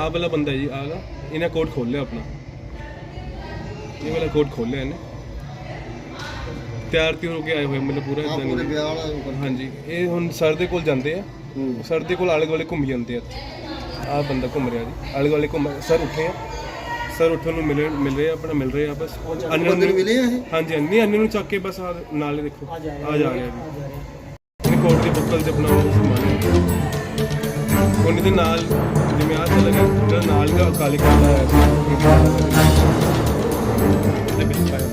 ਆ ਵਾਲਾ ਬੰਦਾ ਜੀ ਆਗਾ ਇਹਨੇ ਕੋਟ ਖੋਲ ਲਿਆ ਆਪਣਾ। ਇਹ ਵਾਲਾ ਕੋਟ ਖੋਲ ਲਿਆ ਇਹਨੇ। ਤਿਆਰ ਤਿਉਰ ਹੋ ਕੇ ਆਏ ਹੋਏ ਮੈਨੂੰ ਪੂਰਾ ਇਦਾਂ ਪੂਰੇ ਨਹੀਂ ਵਿਆਹ ਵਾਲਾ ਹਾਂਜੀ ਇਹ ਹੁਣ ਸਰ ਦੇ ਕੋਲ ਜਾਂਦੇ ਆ। ਸਰ ਦੇ ਕੋਲ ਆਲੇ ਦੁਆਲੇ ਘੁੰਮ ਜਾਂਦੇ ਆ। ਆ ਬੰਦਾ ਘੁੰਮ ਰਿਹਾ ਜੀ। ਆਲੇ ਦੁਆਲੇ ਘੁੰਮ ਸਰ ਉੱਠੇ ਆ। ਸਰ ਉੱਠਣ ਨੂੰ ਮਿਲੇ ਮਿਲ ਰਹੇ ਆ ਆਪਣਾ ਮਿਲ ਰਹੇ ਆ ਬਸ। ਅੰਨ ਬੰਦੇ ਨੂੰ ਮਿਲੇ ਆ ਇਹ? ਹਾਂਜੀ ਅੰਨੀ ਅੰਨੀ ਨੂੰ ਚੱਕ ਕੇ ਬਸ ਆਹ ਨਾਲ ਹੀ ਦੇਖੋ। ਆ ਜਾ ਰਿਹਾ ਜੀ ਇਹਨੇ ਕੋਟ ਦੀ ਬੁੱਕਲ ਤੇ ਆਪਣਾ ਉਹ ਸਮਾਨ ਉਹਨੇ ਦੇ ਨਾਲ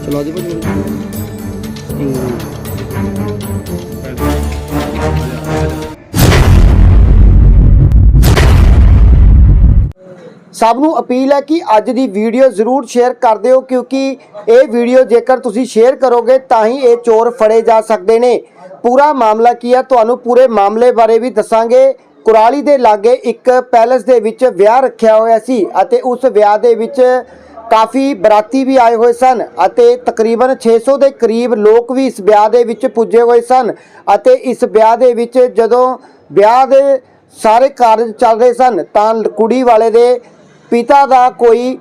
ਚਲਾ ਦੇ ਭਾਜੀ ਸਭ ਨੂੰ ਅਪੀਲ ਹੈ ਕਿ ਅੱਜ ਦੀ ਵੀਡੀਓ ਜ਼ਰੂਰ ਸ਼ੇਅਰ ਕਰ ਦਿਓ ਕਿਉਂਕਿ ਇਹ ਵੀਡੀਓ ਜੇਕਰ ਤੁਸੀਂ ਸ਼ੇਅਰ ਕਰੋਗੇ ਤਾਂ ਹੀ ਇਹ ਚੋਰ ਫੜੇ ਜਾ ਸਕਦੇ ਨੇ। ਪੂਰਾ ਮਾਮਲਾ ਕੀ ਹੈ? ਤੁਹਾਨੂੰ ਪੂਰੇ ਮਾਮਲੇ ਬਾਰੇ ਵੀ ਦੱਸਾਂਗੇ। ਕੁਰਾਲੀ ਦੇ ਲਾਗੇ ਇੱਕ ਪੈਲਸ ਦੇ ਵਿੱਚ ਵਿਆਹ ਰੱਖਿਆ ਹੋਇਆ ਸੀ ਅਤੇ ਉਸ ਵਿਆਹ ਦੇ ਵਿੱਚ ਕਾਫੀ ਬਰਾਤੀ ਵੀ ਆਏ ਹੋਏ ਸਨ ਅਤੇ ਤਕਰੀਬਨ 600 ਦੇ ਕਰੀਬ ਲੋਕ ਵੀ ਇਸ ਵਿਆਹ ਦੇ ਵਿੱਚ ਪੁੱਜੇ ਹੋਏ ਸਨ ਅਤੇ ਇਸ ਵਿਆਹ ਦੇ ਵਿੱਚ ਜਦੋਂ ਵਿਆਹ ਦੇ ਸਾਰੇ ਕਾਰਜ ਚੱਲ ਰਹੇ ਸਨ ਤਾਂ ਕੁੜੀ ਵਾਲੇ ਦੇ ਪਿਤਾ ਦਾ ਕੋਈ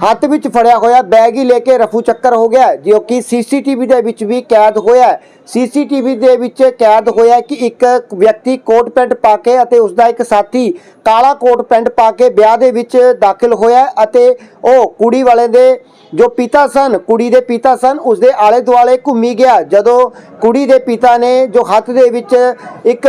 ਹੱਥ ਵਿੱਚ ਫੜਿਆ ਹੋਇਆ ਬੈਗ ਹੀ ਲੈ ਕੇ ਰਫੂ ਚੱਕਰ ਹੋ ਗਿਆ, ਜੋ ਕਿ ਸੀਸੀਟੀਵੀ ਦੇ ਵਿੱਚ ਵੀ ਕੈਦ ਹੋਇਆ ਸੀਸੀਟੀਵੀ ਦੇ ਵਿੱਚ ਕੈਦ ਹੋਇਆ ਕਿ ਇੱਕ ਵਿਅਕਤੀ ਕੋਟ ਪੈਂਟ ਪਾ ਕੇ ਅਤੇ ਉਸ ਦਾ ਇੱਕ ਸਾਥੀ ਕਾਲਾ ਕੋਟ ਪੈਂਟ ਪਾ ਕੇ ਵਿਆਹ ਦੇ ਵਿੱਚ ਦਾਖਲ ਹੋਇਆ ਅਤੇ ਉਹ ਕੁੜੀ ਵਾਲੇ ਦੇ ਜੋ ਪਿਤਾ ਸਨ, ਕੁੜੀ ਦੇ ਪਿਤਾ ਸਨ ਉਸ ਦੇ ਆਲੇ ਦੁਆਲੇ ਘੁੰਮੀ ਗਿਆ। ਜਦੋਂ ਕੁੜੀ ਦੇ ਪਿਤਾ ਨੇ ਜੋ ਹੱਥ ਦੇ ਵਿੱਚ ਇੱਕ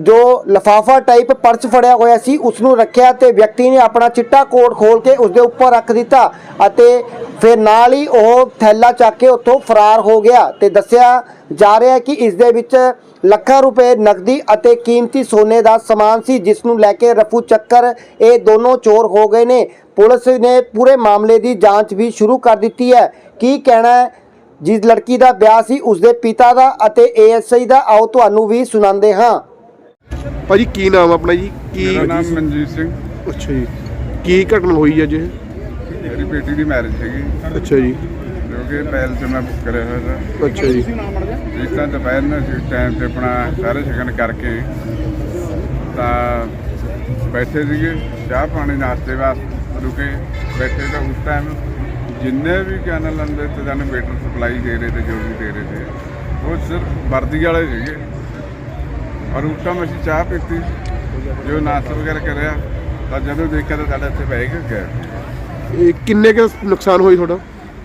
ਜੋ ਲਫਾਫਾ ਟਾਈਪ ਪਰਸ ਫੜਿਆ ਹੋਇਆ ਸੀ ਉਸ ਨੂੰ ਰੱਖਿਆ ਤੇ ਵਿਅਕਤੀ ਨੇ ਆਪਣਾ ਚਿੱਟਾ ਕੋਟ ਖੋਲ ਕੇ ਉਸ ਦੇ ਉੱਪਰ ਰੱਖ ਦਿੱਤਾ ਅਤੇ ਫਿਰ ਨਾਲ ਹੀ ਉਹ ਥੈਲਾ ਚੱਕ ਕੇ ਉੱਥੋਂ ਫਰਾਰ ਹੋ ਗਿਆ ਤੇ ਦੱਸਿਆ ਜਾ ਰਿਹਾ ਹੈ ਕਿ ਇਸ ਦੇ ਵਿੱਚ ਲੱਖਾਂ ਰੁਪਏ ਨਕਦੀ ਅਤੇ ਕੀਮਤੀ ਸੋਨੇ ਦਾ ਸਮਾਨ ਸੀ ਜਿਸ ਨੂੰ ਲੈ ਕੇ ਰਫੂ ਚੱਕਰ ਇਹ ਦੋਨੋਂ ਚੋਰ ਹੋ ਗਏ ਨੇ। ਪੁਲਿਸ ਨੇ ਪੂਰੇ ਮਾਮਲੇ ਦੀ ਜਾਂਚ ਵੀ ਸ਼ੁਰੂ ਕਰ ਦਿੱਤੀ ਹੈ। ਕੀ ਕਹਿਣਾ ਹੈ? ਜਿਸ ਲੜਕੀ ਦਾ ਵਿਆਹ ਸੀ ਉਸ ਦੇ ਪਿਤਾ ਦਾ ਅਤੇ ਏਐਸਆਈ ਦਾ, ਆਓ ਤੁਹਾਨੂੰ ਵੀ ਸੁਣਾਉਂਦੇ ਹਾਂ। ਭਾਜੀ ਕੀ ਨਾਮ ਆਪਣਾ ਜੀ? ਕੀ ਮੇਰਾ ਨਾਮ ਮਨਜੀਤ ਸਿੰਘ। ਅੱਛਾ ਜੀ। ਕੀ ਘਟਨਾ ਹੋਈ ਅੱਜ? ਇਹ? ਮੇਰੀ ਬੇਟੀ ਦੀ ਮੈਰਿਜ ਸੀਗੀ ਅੱਛਾ ਜੀ। ਜੋ ਕਿ ਪਹਿਲ ਤੇ ਮੈਂ ਬੁੱਕ ਕਰਿਆ ਹੋਇਆ ਸੀ ਅੱਛਾ ਜੀ। ਜਿਸ ਤਰ੍ਹਾਂ ਦੁਪਹਿਰ ਨੂੰ ਟਾਈਮ ਤੇ ਆਪਣਾ ਸਾਰੇ ਸ਼ਗਨ ਕਰਕੇ ਤਾਂ ਬੈਠੇ ਸੀਗੇ ਚਾਹ ਪਾਣੀ ਨਾਸ਼ਤੇ ਵਾਸਤੇ ਰੁਕੇ ਬੈਠੇ ਤਾਂ ਉਸ ਟਾਈਮ ਜਿੰਨੇ ਵੀ ਕੈਨਲ ਅੰਦਰ ਤੇ ਸਾਨੂੰ ਵੇਟਰ ਸਪਲਾਈ ਦੇ ਰਹੇ ਤੇ ਜੋ ਵੀ ਦੇ ਰਹੇ ਤੇ ਉਹ ਸਿਰਫ ਵਰਦੀ ਵਾਲੇ ਸੀਗੇ। ਔਰ ਟਾਈਮ ਅਸੀਂ ਚਾਹ ਪੀਤੀ ਜੋ ਨਾਸ਼ਤਾ ਵਗੈਰਾ ਕਰਿਆ ਤਾਂ ਜਦੋਂ ਦੇਖਿਆ ਤਾਂ ਸਾਡਾ ਇੱਥੇ ਬੈਗ ਗਿਆ। ਇਹ ਕਿੰਨੇ ਕੁ ਨੁਕਸਾਨ ਹੋਈ ਤੁਹਾਡਾ?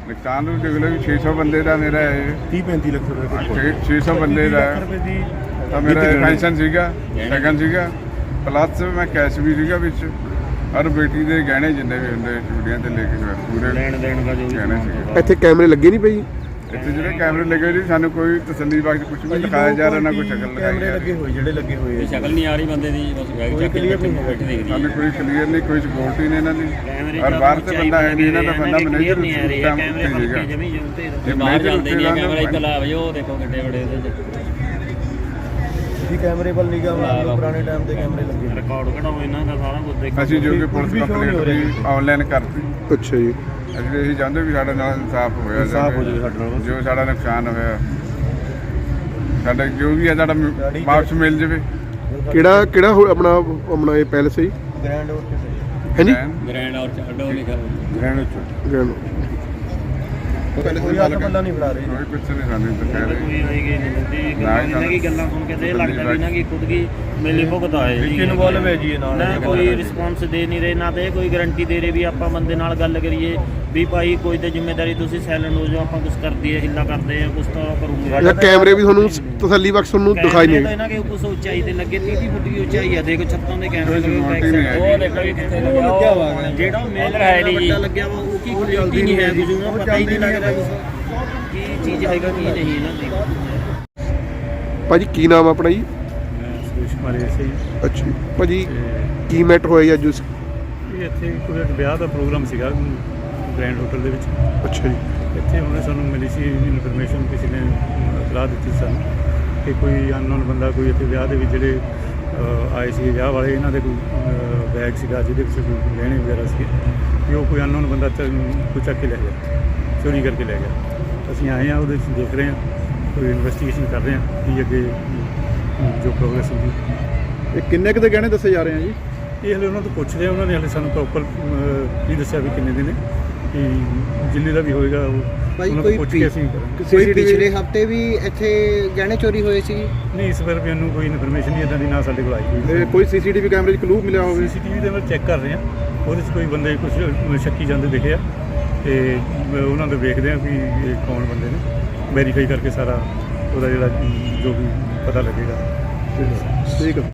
ਨੁਕਸਾਨ ਨੂੰ ਦੇਖ ਲਓ ਵੀ 600 ਬੰਦੇ ਦਾ ਮੇਰਾ ਇਹ। 30 35 ਲੱਖ ਰੁਪਏ 600 ਬੰਦੇ ਦਾ। ਤਾਂ ਮੇਰਾ ਪੈਨਸ਼ਨ ਸੀਗਾ ਸੈਕੰਡ ਸੀਗਾ ਪਲੱਸ ਮੈਂ ਕੈਸ਼ ਵੀ ਸੀਗਾ ਵਿੱਚ। ਔਰ ਬੇਟੀ ਦੇ ਗਹਿਣੇ ਜਿੰਨੇ ਵੀ ਹੁੰਦੇ ਚੂੜੀਆਂ ਤੇ ਲੈ ਕੇ ਪੂਰੇ ਲੈਣ ਦੇਣ ਦਾ ਜੋ ਗਹਿਣੇ ਸੀਗੇ। ਇੱਥੇ ਕੈਮਰੇ ਲੱਗੇ ਨਹੀਂ ਪਈ ਇੱਥੇ ਜਿਹੜੇ ਕੈਮਰੇ ਲੱਗੇ ਜੀ ਸਾਨੂੰ ਕੋਈ ਤਸੱਲੀ ਬਖਸ਼ ਕੁਝ ਵੀ ਦਿਖਾਇਆ ਜਾ ਰਿਹਾ ਨਾ ਕੋਈ ਸ਼ਕਲ ਲਗਾਈ ਜਾ ਰਹੀ। ਹੋਏ ਜਿਹੜੇ ਲੱਗੇ ਹੋਏ ਸ਼ਕਲ ਨਹੀਂ ਆ ਰਹੀ ਬੰਦੇ ਦੀ ਬਸ ਬੈਗ ਚੱਕ ਕੇ ਬੈਠੇ ਬੈਠੇ ਦੇਖਦੀ ਸਾਨੂੰ ਕੋਈ ਕਲੀਅਰ ਨਹੀਂ ਕੋਈ ਸਕਿਉਰਟੀ ਨਹੀਂ ਇਹਨਾਂ ਦੀ। ਔਰ ਬਾਹਰ ਤੇ ਬੰਦਾ ਹੈ ਨਹੀਂ ਇਹਨਾਂ ਦਾ ਬੰਦਾ ਮੈਨੇਜਰ ਨਹੀਂ ਆ ਰਹੀ ਕੰਮ ਕੈਮਰੇ ਉੱਤੇ ਸੀਗਾ ਜਮੀ ਜੁੰਤੇ ਜੇ ਬਾਹਰ ਚੱਲਦੇ ਨਹੀਂ ਕੈਮਰਾ ਜਾਂਦਾ ਇੱਧਰ ਲਾ ਵਜੋ ਦੇਖੋ ਕਿੱਡੇ ਬੜੇ ਉਹਦੇ ਜੀ ਕੈਮਰੇ ਵੱਲ ਨਿਗਾਹ ਮਾਰ ਪੁਰਾਣੇ ਟਾਈਮ ਦੇ ਕੈਮਰੇ ਲੱਗੇ। ਰਿਕਾਰਡ ਕਢਾਓ ਇਹਨਾਂ ਦਾ ਸਾਰਾ ਕੁਝ ਦੇਖੋ ਅਸੀਂ ਜੋ ਕਿ ਪੁਲਿਸ ਕੰਪਲੇਂਟ ਆਨਲਾਈਨ ਕਰਤੀ। ਅੱਛਾ ਜੀ। ਅਸੀਂ ਇਹੀ ਚਾਹੁੰਦੇ ਵੀ ਸਾਡੇ ਨਾਲ ਇਨਸਾਫ ਹੋਇਆ ਇਨਸਾਫ਼ ਹੋ ਜਾਵੇ ਸਾਡੇ ਨਾਲ। ਜੋ ਸਾਡਾ ਨੁਕਸਾਨ ਹੋਇਆ। ਸਾਡਾ ਜੋ ਵੀ ਹੈ ਸਾਡਾ ਮ- ਵਾਪਸ ਮਿਲ ਜਾਵੇ। ਕਿਹੜਾ ਕਿਹੜਾ ਹੋ- ਆਪਣਾ ਆਪਣਾ ਇਹ ਪੈਲਸ ਹੈ ਜੀ? ਗ੍ਰੈਂਡ ਹਾਂਜੀ ਗ੍ਰੈਂਡ ਔਰ ਚੱਡੋ ਲਿਖਿਆ ਗ੍ਰਹਿਣ ਚ ਗ੍ਰੈਂਡ। ਪਹਿਲੇ ਕੋਈ ਹੱਥ ਬੰਦਾ ਨਹੀਂ ਫੜਾ ਕੋਈ ਕੁਛ ਨਹੀਂ ਸਾਨੂੰ ਦੱਸਿਆ ਕੋਈ ਰਹੀ ਹੋਏਗੀ ਨਹੀਂ ਹੁੰਦੀ। ਨਾ ਗੱਲਾਂ ਹੀ ਇਹਨਾਂ ਦੀ ਗੱਲਾਂ ਸੁਣ ਕੇ ਤੇ ਇਹ ਲੱਗਦਾ ਵੀ ਇਹਨਾਂ ਦੀ ਖੁਦ ਕੀ ਮੇਲੇ ਭੁਗਤ ਆਏ ਜੀ। ਇਨਵੋਲਵ ਹੈ ਜੀ ਇਹ ਨਾਲ। ਨਾ ਕੋਈ ਰਿਸਪੌਂਸ ਦੇ ਨਹੀਂ ਰਹੇ ਨਾ ਤੇ ਕੋਈ ਗਾਰੰਟੀ ਦੇ ਰਹੇ ਵੀ ਆਪਾਂ ਬੰਦੇ ਨਾਲ ਗੱਲ ਕਰੀਏ ਵੀ ਭਾਈ ਕੋਈ ਤੇ ਜ਼ਿੰਮੇਵਾਰੀ ਤੁਸੀਂ ਸਾਇਲੈਂਟ ਹੋ ਜਾਓ ਆਪਾਂ ਕੁਝ ਕਰਦੀ ਹੈ ਹਿੱਲਾ ਕਰਦੇ ਆ ਕੁਝ ਤਾਂ ਕਰੂਗੇ। ਅੱਛਾ ਕੈਮਰੇ ਵੀ ਤੁਹਾਨੂੰ ਤਸੱਲੀ ਬਖਸ਼ ਤੁਹਾਨੂੰ ਦਿਖਾਈ ਤਾਂ ਨਹੀਂ ਇਹਨਾਂ ਕੇ ਕੁਝ ਉਚਾਈ ਤੇ ਲੱਗੇ 30 ਫੁੱਟ ਦੀ ਉਚਾਈ ਆ ਦੇਖੋ ਛੱਤਾਂ ਦੇ ਕੈਮਰੇ ਕੋਈ ਲੱਗੇ ਨਹੀਂ ਹੈਗੀ। ਉਹ ਦੇਖੋ ਜੀ ਕਿੱਥੇ ਲੱਗਿਆ। ਹੋਇਆ ਜਿਹੜਾ ਮੇਲ ਹੈ ਨਹੀਂ ਜੀ। ਲੱਗਿਆ ਵਾ ਉਹ ਕੀ ਕੁਆਲਿਟੀ ਨਹੀਂ ਹੈ ਕੁਝ ਉਹਨੂੰ ਪਤਾ ਹੀ ਨਹੀਂ ਲੱਗ ਕੀ ਚੀਜ਼ ਹੈਗਾ ਕੀ ਨਹੀਂ ਇਹਨਾਂ ਦੀ? ਭਾਜੀ ਕੀ ਨਾਮ ਆ ਆਪਣਾ ਜੀ? ਸੁਰੇਸ਼ ਕੁਮਾਰ ਐਸੇ ਹੀ ਅੱਛਾ ਜੀ। ਭਾਜੀ ਕੀ ਮੈਟਰ ਹੋਇਆ ਜੀ ਅੱਜ? ਉਸ ਇਹ ਇੱਥੇ ਕੋਈ ਇੱਕ ਵਿਆਹ ਦਾ ਪ੍ਰੋਗਰਾਮ ਸੀਗਾ ਗ੍ਰੈਂਡ ਹੋਟਲ ਦੇ ਵਿੱਚ। ਅੱਛਾ ਜੀ। ਇੱਥੇ ਉਹਨੇ ਸਾਨੂੰ ਮਿਲੀ ਸੀ ਇਨਫੋਰਮੇਸ਼ਨ ਕਿਸੇ ਨੇ ਇਤਲਾਹ ਦਿੱਤੀ ਸਾਨੂੰ ਕਿ ਕੋਈ ਅਨਨੋਨ ਬੰਦਾ ਕੋਈ ਇੱਥੇ ਵਿਆਹ ਦੇ ਵਿੱਚ ਜਿਹੜੇ ਆਏ ਸੀ ਵਿਆਹ ਵਾਲੇ ਇਹਨਾਂ ਦੇ ਕੋਈ ਬੈਗ ਸੀਗਾ ਜਿਹਦੇ ਵਿੱਚ ਕੋਈ ਗਹਿਣੇ ਵਗੈਰਾ ਸੀ ਕਿ ਉਹ ਕੋਈ ਅਨਨੋਨ ਬੰਦਾ ਕੋਈ ਚੱਕ ਕੇ ਲੈ ਗਿਆ। ਚੋਰੀ ਕਰਕੇ ਲੈ ਗਿਆ। ਅਸੀਂ ਆਏ ਆ ਉਹਦੇ ਵਿੱਚ ਦੇਖ ਰਹੇ ਹਾਂ ਕੋਈ ਇਨਵੈਸਟੀਗੇਸ਼ਨ ਕਰ ਰਹੇ ਹਾਂ ਕਿ ਅੱਗੇ ਜੋ ਪ੍ਰੋਗਰੈਸ ਹੋਊਗੀ ਇਹ ਕਿੰਨੇ ਕੁ ਦੇ ਗਹਿਣੇ ਦੱਸੇ ਜਾ ਰਹੇ ਆ ਜੀ? ਇਹ ਹਲੇ ਉਹਨਾਂ ਤੋਂ ਪੁੱਛਦੇ ਆ ਉਹਨਾਂ ਨੇ ਹਲੇ ਸਾਨੂੰ ਪ੍ਰੋਪਰ ਨਹੀਂ ਦੱਸਿਆ ਵੀ ਕਿੰਨੇ ਦਿਨ ਕਿ ਜਿੰਨੇ ਦਾ ਵੀ ਹੋਏਗਾ ਉਹ ਭਾਈ ਉਹਨਾਂ ਤੋਂ ਕੋਈ ਪੁੱਛ ਕੇ ਅਸੀਂ ਕਰਾਂਗੇ। ਕੋਈ ਪਿਛਲੇ ਹਫ਼ਤੇ ਵੀ ਇੱਥੇ ਗਹਿਣੇ ਚੋਰੀ ਹੋਏ ਸੀ? ਨਹੀਂ ਇਸ ਵਾਰ ਵੀ ਉਹਨੂੰ ਕੋਈ ਇਨਫੋਰਮੇਸ਼ਨ ਨਹੀਂ ਇਦਾਂ ਦੀ ਨਾ ਸਾਡੇ ਕੋਲ ਆਈ ਕੋਈ ਕੋਈ ਸੀਸੀਟੀਵੀ ਕੈਮਰੇ 'ਚ ਕਲੂ ਮਿਲਿਆ ਹੋਵੇ? ਸੀਸੀਟੀਵੀ ਦੇ ਨਾਲ ਚੈੱਕ ਕਰ ਰਹੇ ਆ ਉਹਦੇ 'ਚ ਕੋਈ ਬੰਦੇ ਕੁਝ ਸ਼ੱਕੀ ਜਾਂਦੇ ਦਿਖੇ ਆ ਤੇ ਉਹਨਾਂ ਦੇ ਵੇਖਦੇ ਆ ਵੀ ਇਹ ਕੌਣ ਬੰਦੇ ਨੇ। ਵੈਰੀਫਾਈ ਕਰਕੇ ਸਾਰਾ ਉਹਦਾ ਜਿਹੜਾ ਜੋ ਵੀ ਪਤਾ ਲੱਗੇਗਾ। ਠੀਕ ਹੈ।